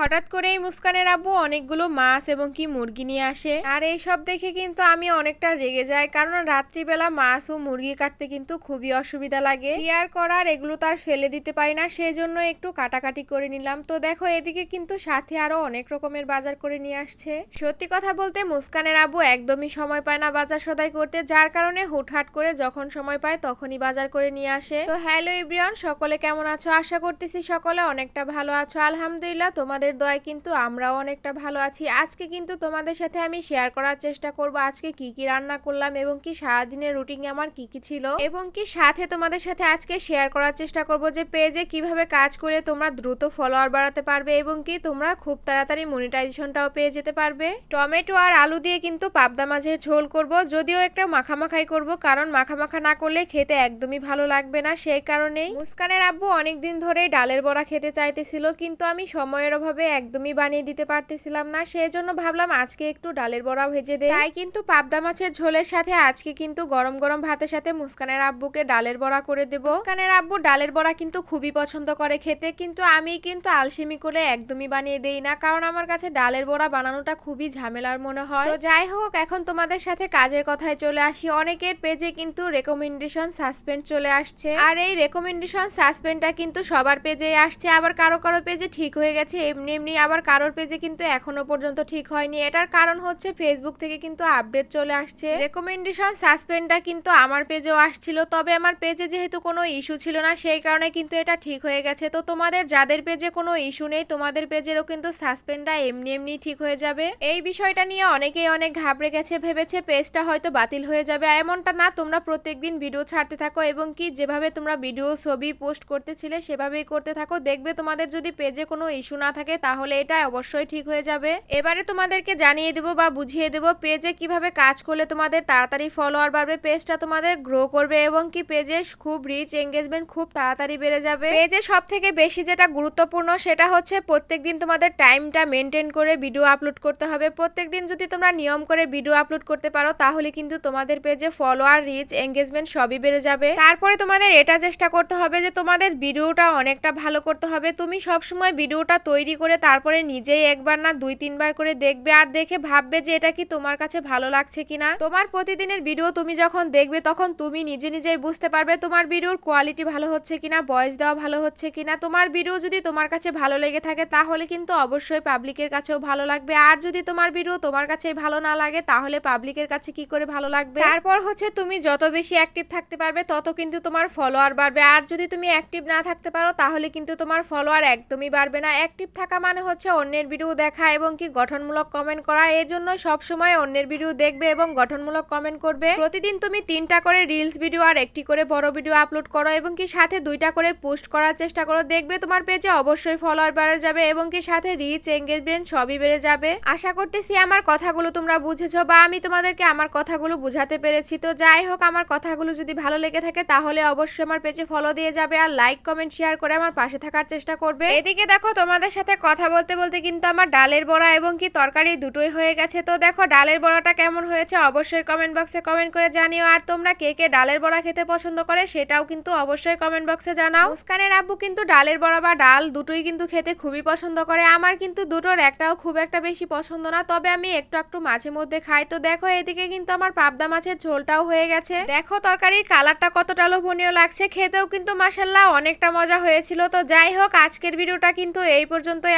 হঠাৎ করেই মুস্কানের আব্বু অনেকগুলো মাছ এবং কি মুরগি নিয়ে আসে। আর এই সব দেখে কিন্তু আমি অনেকটা রেগে যাই, কারণ রাত্রিবেলা মাছ ও মুরগি কাটতে কিন্তু খুবই অসুবিধা লাগে। কেয়ার করার, এগুলো তার ফেলে দিতে পারি না সেই জন্য একটু কাটাকাটি করে নিলাম। তো দেখো, এদিকে কিন্তু সাথে আরও অনেক রকমের বাজার করে নিয়ে আসছে। সত্যি কথা বলতে মুস্কানের আব্বু একদমই সময় পায় না বাজার সদাই করতে, যার কারণে হুটহাট করে যখন সময় পায় তখনই বাজার করে নিয়ে আসে। তো হ্যালো ইব্রিয়ন সকলে কেমন আছো? আশা করতেছি সকলে অনেকটা ভালো আছো। আলহামদুলিল্লাহ, তোমাদের দয়ায় কিন্তু আমরাও অনেকটা ভালো আছি। আজকে কিন্তু তোমাদের সাথে আমি শেয়ার করার চেষ্টা করব আজকে কি কি রান্না করলাম এবং কি সারাদিনের রুটিন আমার কি কি ছিল এবং কি সাথে তোমাদের সাথে আজকে শেয়ার করার চেষ্টা করব যে পেজে কীভাবে কাজ করে তোমরা দ্রুত ফলোয়ার বাড়াতে পারবে এবং কি তোমরা খুব তাড়াতাড়ি মনিটাইজেশনটাও পেয়ে যেতে পারবে। টমেটো আর আলু দিয়ে কিন্তু পাবদা মাছের ঝোল করব, যদিও একটা মাখামাখাই করব কারণ মাখামাখা না করলে খেতে একদমই ভালো লাগবে না, সেই কারণেই। মুস্কানের আব্বু অনেকদিন ধরে ডালের বড়া খেতে চাইতেছিল, কিন্তু আমি সময়ের অভাবে একদমই বানিয়ে দিতে পারতেছিলাম না সেই জন্য ভাবলাম আজকে একটু ডালের বড়া ভেজে দেয় তাই কিন্তু পাবদা মাছের ঝোলের সাথে আজকে কিন্তু গরম গরম ভাতের সাথে মুস্কানের আব্বুকে ডালের বড়া করে দেব। মুস্কানের আব্বু ডালের বড়া কিন্তু খুবই পছন্দ করে খেতে, কিন্তু আমি কিন্তু আলসেমি করে একদমই বানিয়ে দেই না, কারণ আমার কাছে ডালের বড়া বানানোটা খুবই ঝামেলার মনে হয়। তো যাই হোক, এখন তোমাদের সাথে কাজের কথায় চলে আসি। অনেকের পেজে কিন্তু রেকমেন্ডেশন সাসপেন্ড চলে আসছে। আর এই রেকমেন্ডেশন সাসপেন্ডটা কিন্তু সবার পেজে আসছে, আবার কারও কারও পেজে ঠিক হয়ে গেছে, এমনি এমনি এমনি আবার কারোর পেজে কিন্তু এখনও পর্যন্ত ঠিক হয়নি। এটার কারণ হচ্ছে ফেসবুক থেকে কিন্তু আপডেট চলে আসছে। রেকমেন্ডেশন সাসপেন্ডটা কিন্তু আমার পেজেও আসছিল, তবে আমার পেজে যেহেতু কোনো ইস্যু ছিল না, সেই কারণে কিন্তু এটা ঠিক হয়ে গেছে। তো তোমাদের যাদের পেজে কোনো ইস্যু নেই, তোমাদের পেজেরও কিন্তু সাসপেন্ডটা এমনি এমনি ঠিক হয়ে যাবে। এই বিষয়টা নিয়ে অনেকেই অনেক ঘাবড়ে গেছে, ভেবেছে পেজটা হয়তো বাতিল হয়ে যাবে। এমনটা না, তোমরা প্রত্যেকদিন ভিডিও ছাড়তে থাকো এবং কি যেভাবে তোমরা ভিডিও ছবি পোস্ট করতেছিলে, সেভাবেই করতে থাকো। দেখবে তোমাদের যদি পেজে কোনো ইস্যু না থাকে তাহলে এটা অবশ্যই ঠিক হয়ে যাবে। এবারে তোমাদেরকে জানিয়ে দেবো বা বুঝিয়ে দেবো পেজে কীভাবে কাজ করলে তোমাদের তাড়াতাড়ি ফলোয়ার বাড়বে, পেজটা তোমাদের গ্রো করবে এবং কি পেজে খুব রিচ এঙ্গেজমেন্ট খুব তাড়াতাড়ি বেড়ে যাবে। পেজে সব থেকে বেশি যেটা গুরুত্বপূর্ণ সেটা হচ্ছে প্রত্যেক দিন তোমাদের টাইমটা মেনটেন করে ভিডিও আপলোড করতে হবে। প্রত্যেকদিন যদি তোমরা নিয়ম করে ভিডিও আপলোড করতে পারো, তাহলে কিন্তু তোমাদের পেজে ফলোয়ার রিচ এঙ্গেজমেন্ট সবই বেড়ে যাবে। তারপরে তোমাদের এটা চেষ্টা করতে হবে যে তোমাদের ভিডিওটা অনেকটা ভালো করতে হবে। তুমি সবসময় ভিডিওটা তৈরি করে তারপরে নিজেই একবার না দুই, তিনবার করে দেখবে আর দেখে ভাববে যে এটা কি তোমার কাছে ভালো লাগছে কিনা। তোমার প্রতিদিনের ভিডিও তুমি যখন দেখবে তখন তুমি নিজে নিজেই বুঝতে পারবে তোমার ভিডিওর কোয়ালিটি ভালো হচ্ছে কিনা ভয়েস দেওয়া ভালো হচ্ছে কিনা। তোমার ভিডিও যদি তোমার কাছে ভালো লেগে থাকে তাহলে কিন্তু অবশ্যই পাবলিকের কাছেও ভালো লাগবে। আর যদি তোমার ভিডিও তোমার কাছে ভালো না লাগে তাহলে পাবলিকের কাছে কি করে ভালো লাগবে? তারপর হচ্ছে তুমি যত বেশি অ্যাক্টিভ থাকতে পারবে তত কিন্তু তোমার ফলোয়ার বাড়বে। আর যদি তুমি অ্যাক্টিভ না থাকতে পারো তাহলে কিন্তু তোমার ফলোয়ার একদমই বাড়বে না। অ্যাক্টিভ থাকা মানে হচ্ছে অন্যের ভিডিও দেখা এবং কি গঠনমূলক কমেন্ট করা। এই জন্য সবসময় অন্যের ভিডিও দেখবে এবং গঠনমূলক কমেন্ট করবে। প্রতিদিন তুমি তিনটা করে রিলস ভিডিও আর একটি করে বড় ভিডিও আপলোড করো এবং কি সাথে দুইটা করে পোস্ট করার চেষ্টা করো। দেখবে তোমার পেজে অবশ্যই ফলোয়ার বেড়ে যাবে এবং কি সাথে রিচ এঙ্গেজমেন্ট সবই বেড়ে যাবে। আশা করতেছি আমার কথাগুলো তোমরা বুঝেছ বা আমি তোমাদেরকে আমার কথাগুলো বুঝাতে পেরেছি। তো যাই হোক, আমার কথাগুলো যদি ভালো লেগে থাকে তাহলে অবশ্যই আমার পেজে ফলো দিয়ে যাবে আর লাইক কমেন্ট শেয়ার করে আমার পাশে থাকার চেষ্টা করবে। এদিকে দেখো তোমাদের সাথে কথা বলতে বলতে কিন্তু আমার ডালের বড়া এবং কি তরকারি দুটোই হয়ে গেছে। তো দেখো, ডালের বড়াটা কেমন হয়েছে অবশ্যই কমেন্ট বক্সে কমেন্ট করে জানিও। আর তোমরা কে কে ডালের বড়া খেতে পছন্দ করে সেটাও কিন্তু অবশ্যই কমেন্ট বক্সে জানাও। মুস্কানের আব্বু কিন্তু ডালের বড়া বা ডাল দুটোই কিন্তু খেতে খুবই পছন্দ করে। আমার কিন্তু দুটোর একটাও খুব একটা বেশি পছন্দ না, তবে আমি একটু একটু মাঝে মধ্যে খাই। তো দেখো, এদিকে কিন্তু আমার পাবদা মাছের ঝোলটাও হয়ে গেছে। দেখো, তরকারির কালারটা কতটা লোভনীয় লাগছে। খেতেও কিন্তু মাসাল্লাহ অনেকটা মজা হয়েছিল। তো যাই হোক, আজকের ভিডিওটা কিন্তু এই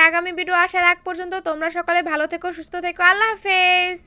আগামী ভিডিও আসার আগ পর্যন্ত তোমরা সকালে ভালো থেকো সুস্থ থেকো। আল্লাহ হাফেজ।